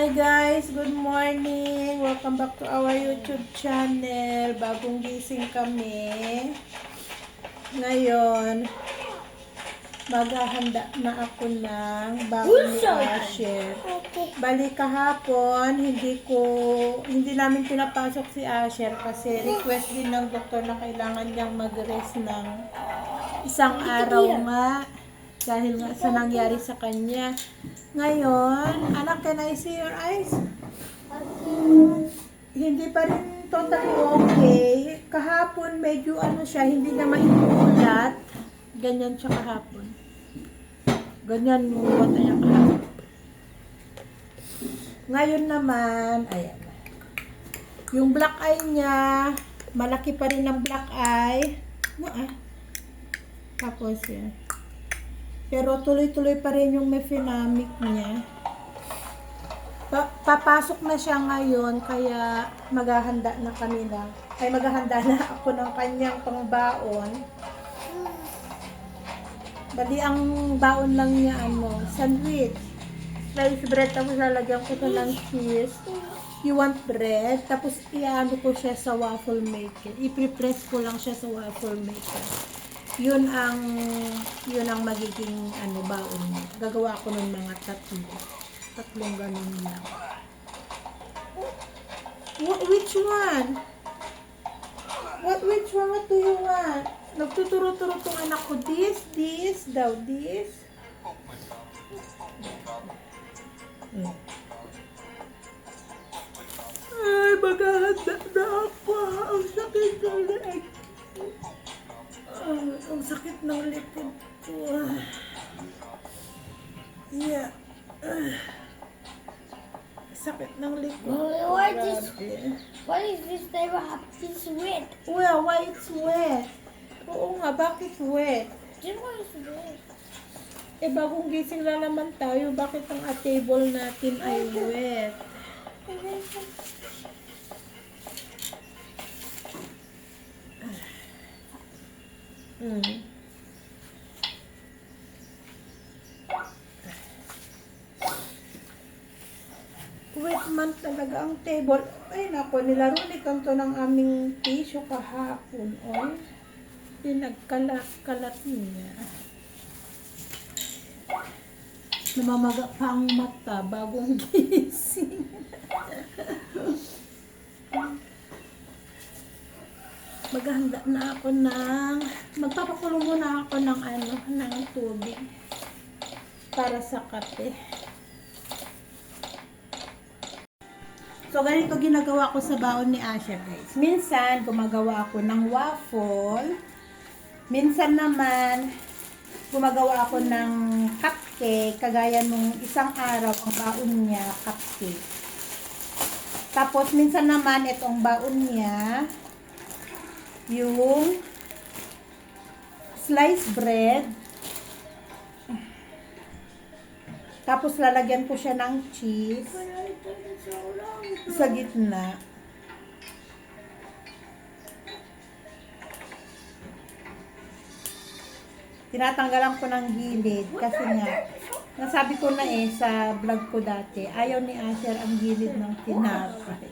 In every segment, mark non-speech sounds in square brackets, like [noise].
Hi guys, good morning. Welcome back to our YouTube channel. Bagong gising kami. Ngayon, maghahanda na ako ng bago ni Asher. Bali kahapon, hindi ko, hindi namin pinapasok si Asher kasi request din ng doktor na kailangan niyang mag-rest ng isang araw nga dahil nga sa nangyari sa kanya. Ngayon, anak, can I see your eyes? Hindi pa rin totally okay. Kahapon, medyo ano siya, hindi na maiulat. Ganyan siya kahapon. Ganyan yung mata niya kahapon. Ngayon naman, ayan. Yung black eye niya, malaki pa rin ang black eye. Ano ah? Tapos yan. Pero tuloy-tuloy pa rin yung mefenamic niya. Pa- papasok na siya ngayon, kaya maghahanda na kami na. Ay, maghahanda na [laughs] ako ng kanyang pangbaon. Bali, ang baon lang niya, ano, sandwich. Slice bread, tapos lalagyan ko siya ng cheese. You want bread, tapos iano ko siya sa waffle maker. I-prepress ko lang siya sa waffle maker. Yun ang, yun ang magiging, ano, baon niya. Gagawa ko ng mga tatlo. Tatlong ganun lang. Wh- which one? What, which one? What do you want? Nagtuturo-turo tong anak ko. This, this, daw, this. Ay, maghahanda na ako. Ang sakit ng leeg. Sakit ng likod ko. Yeah. Ah. Sakit ng likod. Well, what is-. What is this type of this wet? Well, why it's wet? Oo nga, bakit wet? This one is wet. Eh, bagong gising na naman tayo, bakit ang table natin ay wet? Mm. Wet man talaga ang table. Ay, nako, nilaro ni Tonto ng aming tissue kahapon. Oy, pinagkalat-kalat niya. Namamaga pa ang mata bagong [laughs] gising. Maghahanda na ako ng, magpapakulo muna ako ng ano, ng tubig para sa kape. So, ganito ginagawa ko sa baon ni Asher, guys. Minsan, gumagawa ako ng waffle. Minsan naman, gumagawa ako ng cupcake. Kagaya nung isang araw, ang baon niya, cupcake. Tapos, minsan naman, itong baon niya, yung sliced bread. Tapos, lalagyan ko siya ng cheese sa gitna. Tinatanggalan ko ng gilid kasi nga, nasabi ko na eh sa vlog ko dati, ayaw ni Asher ang gilid ng tinapay.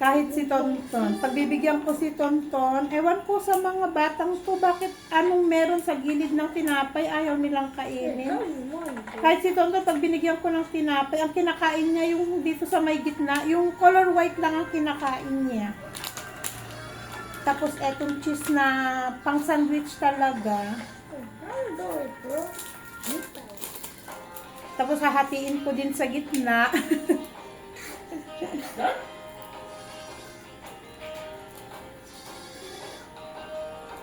Kahit si Tonton, pagbibigyan ko si Tonton, ewan ko sa mga batang to, bakit anong meron sa gilid ng tinapay, ayaw nilang kainin. Kahit si Tonton, pag binigyan ko ng tinapay, ang kinakain niya yung dito sa may gitna, yung color white lang ang kinakain niya. Tapos etong cheese na pang sandwich talaga. Tapos hahatiin ko din sa gitna. [laughs]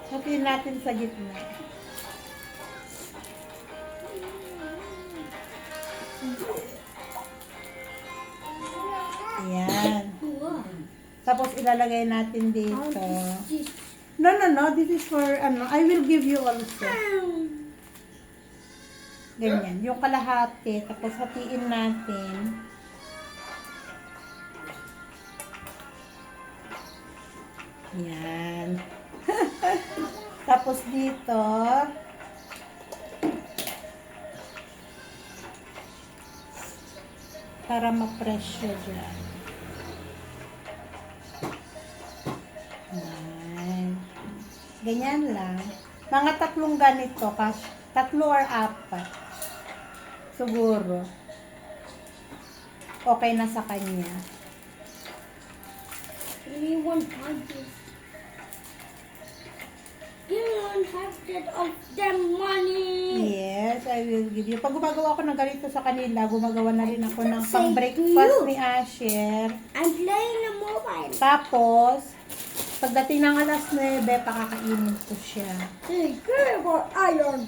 Hatiin natin sa gitna. Ayan. Tapos ilalagay natin dito. No, no, no. This is for, ano, I will give you also. Ganyan. Yung kalahati. Tapos hatiin natin. Yan. [laughs] Tapos dito, para ma-fresh siya dyan. Ganyan lang. Mga tatlong ganito, kas tatlo or apat. Siguro. Okay na sa kanya. Only one You won't have that of them money. Yes, I will give you. Pag gumagawa ako ng ganito sa kanila, gumagawa na rin ako ng pang-breakfast ni Asher. I'm playing the mobile. Tapos, pagdating ng alas 9, pakakainin ko siya. Good for iron.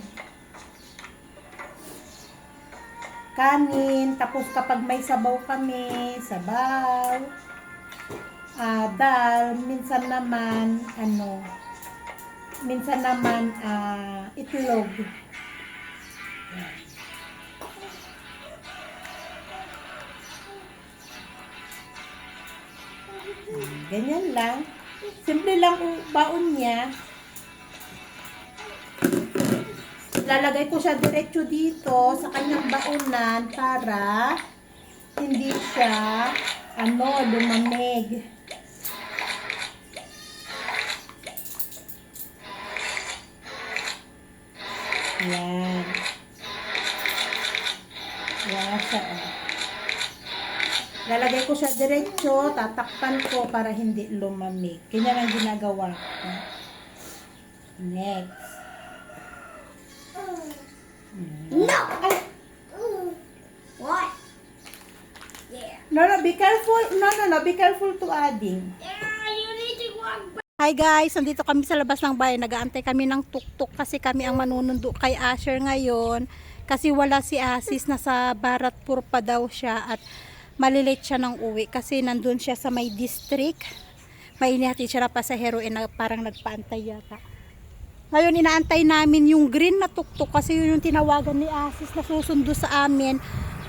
Kanin, tapos kapag may sabaw kami, sabaw. Ah, dal, minsan naman, ano, minsan naman, ah, itlog. Yan. Ganyan lang. Simple lang ang baon niya. Lalagay ko siya diretso dito sa kanyang baonan para hindi siya ano, lumamig. Yan. Yan siya. Oh. Lalagay ko siya diretso, tatakpan ko para hindi lumamig. Ganyan ang ginagawa ko. Next. No. What? Yeah. No, no, be careful. No, no, no, be careful to adding. Yeah, you need to walk back. Hi guys, nandito kami sa labas ng bahay. Nagaantay kami ng tuktok kasi kami ang manunundo kay Asher ngayon. Kasi wala si Asis, nasa Baratpur pa daw siya at malilate siya ng uwi kasi nandun siya sa may district. May inihati siya na pasahero na parang nagpaantay yata. Ngayon inaantay namin yung green na tuktok kasi yun yung tinawagan ni Asis na susundo sa amin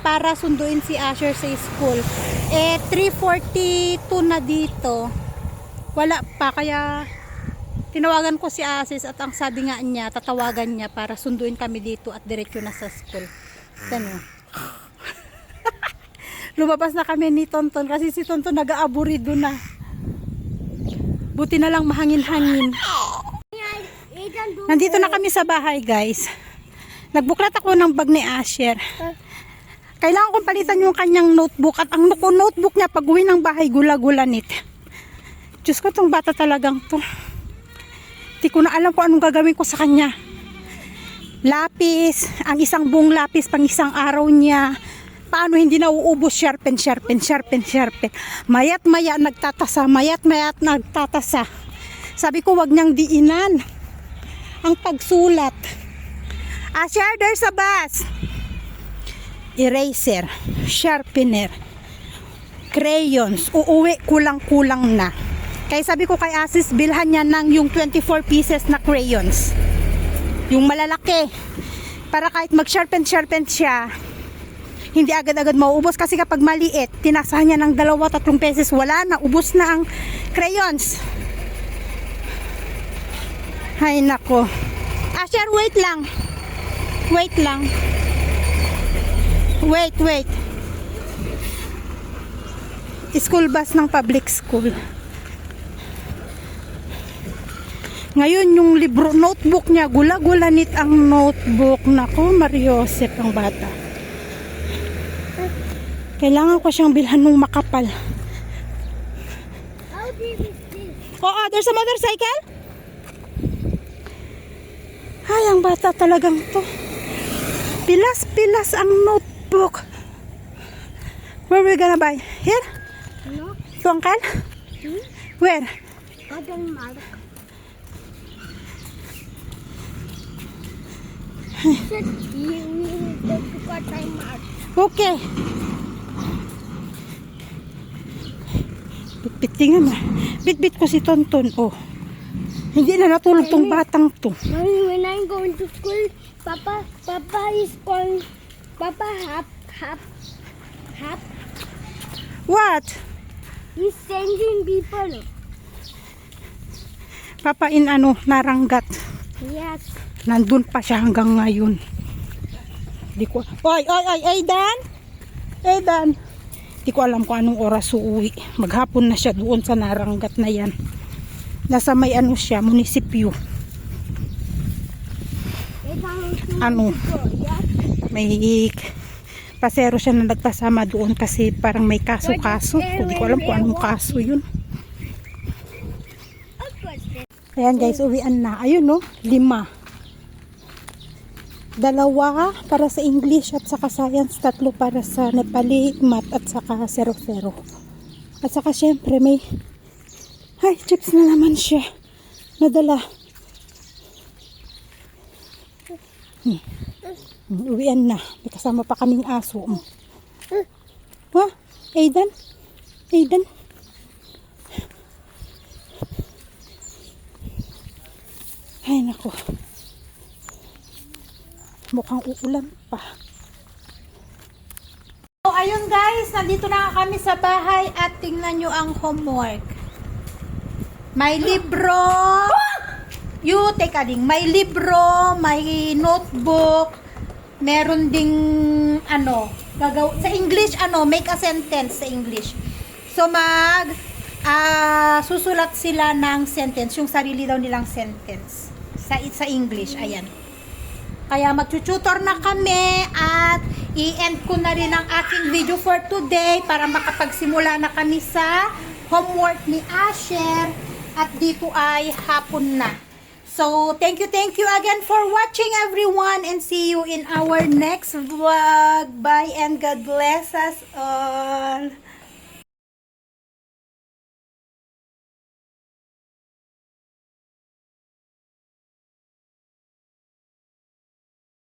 para sunduin si Asher sa school. Eh 3.42 na dito wala pa kaya tinawagan ko si Asis at ang sabi nga niya tatawagan niya para sunduin kami dito at diretso na sa school. Ano [laughs] lumabas na kami ni Tonton kasi si Tonton nag-aaburido na. Buti na lang mahangin-hangin. Nandito na kami sa bahay guys. Nagbuklat ako ng bag ni Asher. Kailangan kong palitan yung kanyang notebook at ang notebook niya pag uwi ng bahay gula-gulanit Diyos ko, tong bata talagang to. Di ko na alam kung anong gagawin ko sa kanya. Lapis, ang isang buong lapis pang isang araw niya. Paano hindi nauubos, sharpen, sharpen, sharpen, sharpen. Mayat maya nagtatasa, mayat mayat nagtatasa. Sabi ko, wag niyang diinan. Ang pagsulat. Asher, there's a bus. Eraser, sharpener, crayons, uuwi kulang-kulang na. Kaya sabi ko kay Asis, bilhan niya ng yung 24 pieces na crayons. Yung malalaki. Para kahit mag-sharpen-sharpen siya, hindi agad-agad mauubos kasi kapag maliit, tinasahan niya ng dalawa, tatlong pesos, wala na, ubos na ang crayons. Ay nako. Asher, wait lang. Wait lang. Wait, wait. School bus ng public school. Ngayon yung libro, notebook niya, gula-gulanit ang notebook. Nako, Mariosep ang bata. Kailangan ko siyang bilhan ng makapal. This? Oo, there's a motorcycle? Ay, ang bata talagang to. Pilas-pilas ang notebook. Where we gonna buy? Here? No. To uncle? Hmm? Where? Cotton mark. Said you need to cotton mark. Okay. Bitbit nga ma. Bitbit ko si Tonton. Oh. Hindi na natulog tong batang to. Mommy, when I'm going to school, Papa, Papa is calling, Papa hap, hap, hap. What? He's sending people. Papa in ano, naranggat. Yes. Nandun pa siya hanggang ngayon. Di ko. Oy, oy, oy, Aidan! Aidan! Hindi ko alam kung anong oras uuwi. Maghapon na siya doon sa naranggat na yan. Nasa may ano siya, munisipyo. Ano? May pasero siya na nagpasama doon kasi parang may kaso-kaso. Hindi ko alam kung anong kaso yun. Ayan guys, uwian na. Ayun no, lima. Dalawa para sa English at saka science, tatlo para sa Nepali, math at saka zero-zero. At saka syempre may ay, chips na naman siya. Nadala. Hmm. Hmm, Uwian na. May kasama pa kaming aso. Hmm. Ha? Aidan? Aidan? Ay, nako. Mukhang uulan pa. So, ayun guys, nandito na kami sa bahay at tingnan nyo ang homework. May libro. You take a ding. May libro, may notebook, meron ding ano, gagaw sa English ano, make a sentence sa English. So mag ah, susulat sila ng sentence, yung sarili daw nilang sentence sa sa English. Ayan. Kaya magtututor na kami at i-end ko na rin ang aking video for today para makapagsimula na kami sa homework ni Asher at dito ay hapon na. So, thank you, thank you again for watching everyone and see you in our next vlog. Bye and God bless us all.